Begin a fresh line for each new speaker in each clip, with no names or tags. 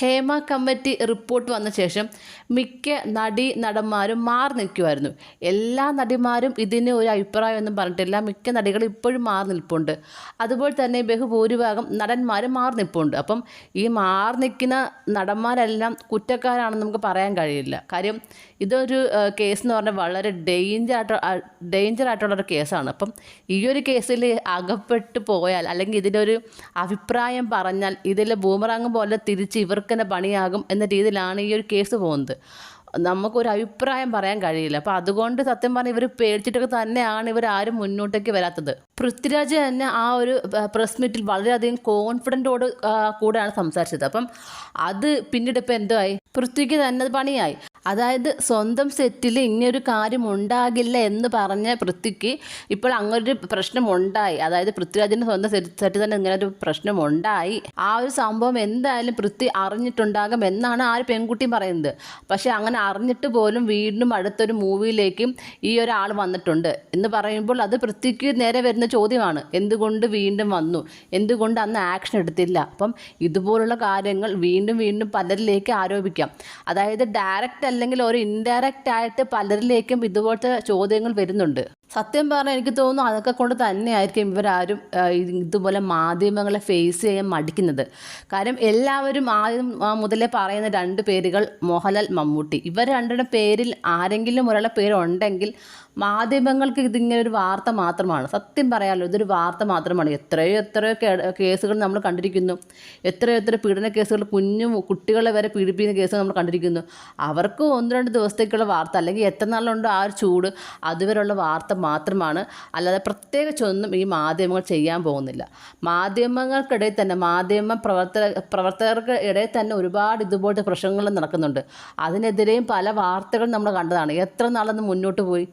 Hema committee report വന്ന ശേഷം മിക്ക നടി നടന്മാരും മാറി നിൽക്കുമായിരുന്നു എല്ലാ നടിമാരും ഇതിന് ഒരു അഭിപ്രായമൊന്നും പറഞ്ഞിട്ടില്ല. മിക്ക നടികൾ ഇപ്പോഴും മാറി നിൽപ്പുണ്ട്. അതുപോലെ തന്നെ ബഹുഭൂരിഭാഗം നടന്മാരും മാറി നിൽപ്പുണ്ട്. അപ്പം ഈ മാറി നിൽക്കുന്ന നടന്മാരെല്ലാം കുറ്റക്കാരാണെന്ന് നമുക്ക് പറയാൻ കഴിയില്ല. കാര്യം ഇതൊരു കേസ് എന്ന് പറഞ്ഞാൽ വളരെ ഡേഞ്ചർ ആയിട്ട് ഡേഞ്ചർ ആയിട്ടുള്ളൊരു കേസാണ്. അപ്പം ഈ ഒരു കേസിൽ അകപ്പെട്ടു പോയാൽ അല്ലെങ്കിൽ ഇതിന്റെ ഒരു അഭിപ്രായം പറഞ്ഞാൽ ഇതിൽ ബൂമറാങ് പോലെ തിരിച്ച് ഇവർക്ക് തന്നെ പണിയാകും എന്ന രീതിയിലാണ് ഈ ഒരു കേസ് പോകുന്നത്. നമുക്കൊരു അഭിപ്രായം പറയാൻ കഴിയില്ല. അപ്പോൾ അതുകൊണ്ട് സത്യം പറഞ്ഞാൽ ഇവർ പേടിച്ചിട്ടൊക്കെ തന്നെയാണ് ഇവർ ആരും മുന്നോട്ടേക്ക് വരാത്തത്. പൃഥ്വിരാജ് തന്നെ ആ ഒരു പ്രസ് മീറ്റിൽ വളരെയധികം കോൺഫിഡന്റോട് കൂടെയാണ് സംസാരിച്ചത്. അപ്പം അത് പിന്നീട് ഇപ്പം ആയി? പൃഥ്വിക്ക് തന്നെ പണിയായി. അതായത് സ്വന്തം സെറ്റിൽ ഇങ്ങനൊരു കാര്യം ഉണ്ടാകില്ല എന്ന് പറഞ്ഞ പൃഥ്വിക്ക് ഇപ്പോൾ അങ്ങനൊരു പ്രശ്നം ഉണ്ടായി. അതായത് പൃഥ്വിരാജിന്റെ സ്വന്തം സെറ്റിൽ തന്നെ ഇങ്ങനൊരു പ്രശ്നം ഉണ്ടായി. ആ ഒരു സംഭവം എന്തായാലും പൃഥ്വി അറിഞ്ഞിട്ടുണ്ടാകും എന്നാണ് ആ ഒരു പെൺകുട്ടിയും പറയുന്നത്. പക്ഷേ അങ്ങനെ അറിഞ്ഞിട്ട് പോലും വീണ്ടും അടുത്തൊരു മൂവിയിലേക്കും ഈ ഒരാൾ വന്നിട്ടുണ്ട് എന്ന് പറയുമ്പോൾ അത് പൃഥ്വിക്ക് നേരെ വരുന്ന ചോദ്യമാണ്. എന്തുകൊണ്ട് വീണ്ടും വന്നു? എന്തുകൊണ്ട് അന്ന് ആക്ഷൻ എടുത്തില്ല? അപ്പം ഇതുപോലുള്ള കാര്യങ്ങൾ വീണ്ടും വീണ്ടും പലരിലേക്ക് ആരോപിക്കാം. അതായത് ഡയറക്റ്റ് അല്ലെങ്കിൽ ഒരു ഇൻഡയറക്റ്റ് ആയിട്ട് പലരിലേക്കും ഇതുപോലത്തെ ചോദ്യങ്ങൾ വരുന്നുണ്ട്. സത്യം പറഞ്ഞാൽ എനിക്ക് തോന്നുന്നു അതൊക്കെ കൊണ്ട് തന്നെയായിരിക്കും ഇവരാരും ഇതുപോലെ മാധ്യമങ്ങളെ ഫേസ് ചെയ്യാൻ മടിക്കുന്നത്. കാരണം എല്ലാവരും ആദ്യം മുതലേ പറയുന്ന രണ്ട് പേരുകൾ മോഹൻലാൽ മമ്മൂട്ടി. ഇവർ രണ്ടുടെ പേരിൽ ആരെങ്കിലും ഒരാളുടെ പേരുണ്ടെങ്കിൽ മാധ്യമങ്ങൾക്ക് ഇതിങ്ങനെ ഒരു വാർത്ത മാത്രമാണ്. സത്യം പറയാമല്ലോ ഇതൊരു വാർത്ത മാത്രമാണ്. എത്രയോ എത്രയോ കേസുകൾ നമ്മൾ കണ്ടിരിക്കുന്നു. എത്രയോ എത്ര പീഡന കേസുകൾ കുഞ്ഞു കുട്ടികളെ വരെ പീഡിപ്പിക്കുന്ന കേസുകൾ നമ്മൾ കണ്ടിരിക്കുന്നു. അവർക്ക് ഒന്ന് രണ്ട് ദിവസത്തേക്കുള്ള വാർത്ത അല്ലെങ്കിൽ എത്ര നാളുണ്ടോ ആ ഒരു ചൂട് അതുവരെയുള്ള വാർത്ത മാത്രമാണ്. അല്ലാതെ പ്രത്യേകിച്ചൊന്നും ഈ മാധ്യമങ്ങൾ ചെയ്യാൻ പോകുന്നില്ല. മാധ്യമങ്ങൾക്കിടയിൽ തന്നെ മാധ്യമ പ്രവർത്തക പ്രവർത്തകർക്ക് ഇടയിൽ തന്നെ ഒരുപാട് ഇതുപോലത്തെ പ്രശ്നങ്ങൾ നടക്കുന്നുണ്ട്. അതിനെതിരെയും പല വാർത്തകൾ നമ്മൾ കണ്ടതാണ്. എത്ര നാളൊന്ന് മുന്നോട്ട് പോയി?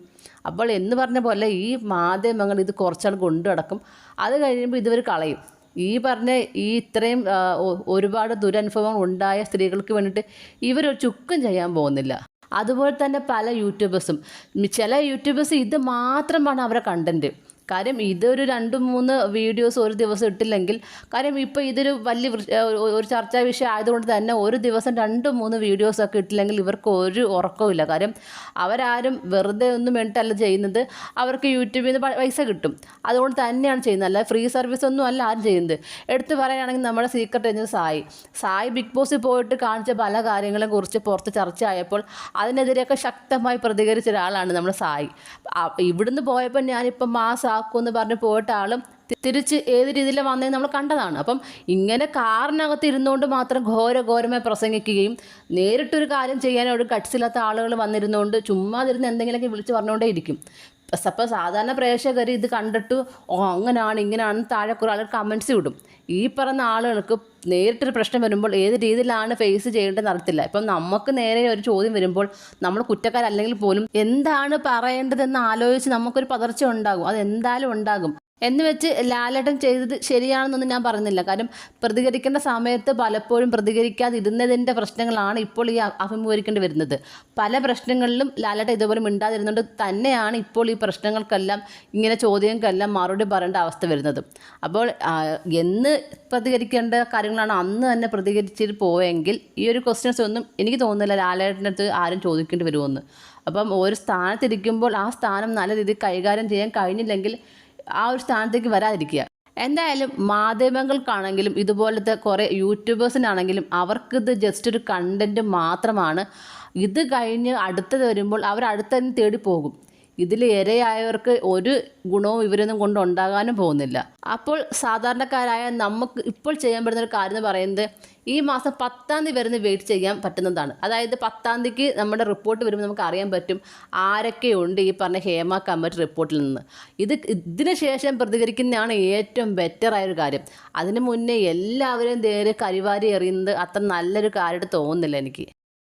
അപ്പോൾ എന്ന് പറഞ്ഞ പോലെ ഈ മാധ്യമങ്ങൾ ഇത് കുറച്ചാൾ കൊണ്ടു നടക്കും. അത് കഴിയുമ്പോൾ ഇതുവർ കളയും. ഈ പറഞ്ഞ ഈ ഇത്രയും ഒരുപാട് ദുരനുഭവങ്ങൾ ഉണ്ടായ സ്ത്രീകൾക്ക് വേണ്ടിയിട്ട് ഇവരൊരു ചുക്കും ചെയ്യാൻ പോകുന്നില്ല. അതുപോലെ തന്നെ പല യൂട്യൂബേഴ്സും. ചില യൂട്യൂബേഴ്സ് ഇത് മാത്രമാണ് അവരുടെ കണ്ടന്റ് കാര്യം ഇതൊരു രണ്ട് മൂന്ന് വീഡിയോസ് ഒരു ദിവസം ഇട്ടില്ലെങ്കിൽ കാര്യം ഇപ്പോൾ ഇതൊരു വലിയ ഒരു ചർച്ചാ വിഷയം ആയതുകൊണ്ട് തന്നെ ഒരു ദിവസം രണ്ട് മൂന്ന് വീഡിയോസൊക്കെ ഇട്ടില്ലെങ്കിൽ ഇവർക്ക് ഒരു ഉറക്കവും കാര്യം അവരാരും വെറുതെ ഒന്നും വേണ്ടിയിട്ടല്ല ചെയ്യുന്നത്. അവർക്ക് യൂട്യൂബിൽ നിന്ന് പൈസ കിട്ടും. അതുകൊണ്ട് തന്നെയാണ് ചെയ്യുന്നത്. അല്ല ഫ്രീ സർവീസ് ഒന്നും അല്ല ആരും ചെയ്യുന്നത്. എടുത്തു പറയുകയാണെങ്കിൽ നമ്മുടെ secret agent Sai. Sai big ബോസിൽ പോയിട്ട് കാണിച്ച പല കാര്യങ്ങളെ കുറിച്ച് പുറത്ത് ചർച്ച ആയപ്പോൾ അതിനെതിരെയൊക്കെ ശക്തമായി പ്രതികരിച്ച ഒരാളാണ് നമ്മുടെ സായി. ഇവിടുന്ന് പോയപ്പോൾ ഞാനിപ്പം മാസം എന്ന് പറഞ്ഞ് പോയിട്ട് ആളും തിരിച്ച് ഏത് രീതിയിൽ വന്നതെന്ന് നമ്മൾ കണ്ടതാണ്. അപ്പം ഇങ്ങനെ കാറിനകത്ത് ഇരുന്നുകൊണ്ട് മാത്രം ഘോര ഘോരമായി പ്രസംഗിക്കുകയും നേരിട്ടൊരു കാര്യം ചെയ്യാൻ ഒരു ആളുകൾ വന്നിരുന്നുകൊണ്ട് ചുമ്മാതിരുന്ന് എന്തെങ്കിലുമൊക്കെ വിളിച്ച് പറഞ്ഞുകൊണ്ടേ ഇരിക്കും അപ്പോൾ സാധാരണ പ്രേക്ഷകർ ഇത് കണ്ടിട്ട് ഓ അങ്ങനെയാണ് ഇങ്ങനെയാണ് താഴെ കുറേ ആളുകൾ കമൻസ് വിടും ഈ പറഞ്ഞ ആളുകൾക്ക് നേരിട്ടൊരു പ്രശ്നം വരുമ്പോൾ ഏത് രീതിയിലാണ് ഫേസ് ചെയ്യേണ്ടതെന്ന് അറിയത്തില്ല. ഇപ്പം നമുക്ക് നേരെ ഒരു ചോദ്യം വരുമ്പോൾ നമ്മൾ കുറ്റക്കാരല്ലെങ്കിൽ പോലും എന്താണ് പറയേണ്ടതെന്ന് ആലോചിച്ച് നമുക്കൊരു പതർച്ച ഉണ്ടാകും. അത് എന്തായാലും ഉണ്ടാകും. എന്ന് വെച്ച് ലാലേട്ടൻ ചെയ്തത് ശരിയാണെന്നൊന്നും ഞാൻ പറയുന്നില്ല കാരണം പ്രതികരിക്കേണ്ട സമയത്ത് പലപ്പോഴും പ്രതികരിക്കാതിരുന്നതിന്റെ പ്രശ്നങ്ങളാണ് ഇപ്പോൾ ഈ അഭിമുഖീകരിക്കേണ്ടി വരുന്നത്. പല പ്രശ്നങ്ങളിലും ലാലേട്ടൻ ഇതുപോലെ മിണ്ടാതിരുന്നുകൊണ്ട് തന്നെയാണ് ഇപ്പോൾ ഈ പ്രശ്നങ്ങൾക്കെല്ലാം ഇങ്ങനെ ചോദ്യങ്ങൾക്കെല്ലാം മറുപടി പറയേണ്ട അവസ്ഥ വരുന്നത്. അപ്പോൾ എന്ന് പ്രതികരിക്കേണ്ട കാര്യങ്ങളാണ് അന്ന് തന്നെ പ്രതികരിച്ചിട്ട് പോയെങ്കിൽ ഈ ഒരു ക്വസ്റ്റ്യൻസ് ഒന്നും എനിക്ക് തോന്നുന്നില്ല ലാലേട്ടന്റെ അടുത്ത് ആരും ചോദിക്കേണ്ടി വരുമെന്ന്. അപ്പം ഒരു സ്ഥാനത്തിരിക്കുമ്പോൾ ആ സ്ഥാനം നല്ല രീതിയിൽ കൈകാര്യം ചെയ്യാൻ കഴിഞ്ഞില്ലെങ്കിൽ ആ ഒരു സ്ഥാനത്തേക്ക് വരാതിരിക്കുക. എന്തായാലും മാധ്യമങ്ങൾക്കാണെങ്കിലും ഇതുപോലത്തെ കുറേ യൂട്യൂബേഴ്സിനാണെങ്കിലും അവർക്കിത് ജസ്റ്റ് ഒരു കണ്ടന്റ് മാത്രമാണ്. ഇത് കഴിഞ്ഞ് അടുത്തത് വരുമ്പോൾ അവർ അടുത്തതിന് തേടി പോകും. ഇതിൽ ഇരയായവർക്ക് ഒരു ഗുണവും ഇവരൊന്നും കൊണ്ട് ഉണ്ടാകാനും പോകുന്നില്ല. അപ്പോൾ സാധാരണക്കാരായ നമുക്ക് ഇപ്പോൾ ചെയ്യാൻ പറ്റുന്ന ഒരു കാര്യം എന്ന് പറയുന്നത് ഈ മാസം പത്താം തീയതി വരുന്ന വെയിറ്റ് ചെയ്യാൻ പറ്റുന്നതാണ്. അതായത് പത്താം തീയതിക്ക് നമ്മുടെ റിപ്പോർട്ട് വരുമ്പോൾ നമുക്ക് അറിയാൻ പറ്റും ആരൊക്കെയുണ്ട് ഈ പറഞ്ഞ ഹേമ കമ്മിറ്റി റിപ്പോർട്ടിൽ നിന്ന്. ഇത് ഇതിന് ശേഷം പ്രതികരിക്കുന്നതാണ് ഏറ്റവും ബെറ്റർ ആയൊരു കാര്യം. അതിന് മുന്നേ എല്ലാവരും നേരെ കരിവാരി എറിയുന്നത് അത്ര നല്ലൊരു കാര്യമായിട്ട് തോന്നുന്നില്ല എനിക്ക്.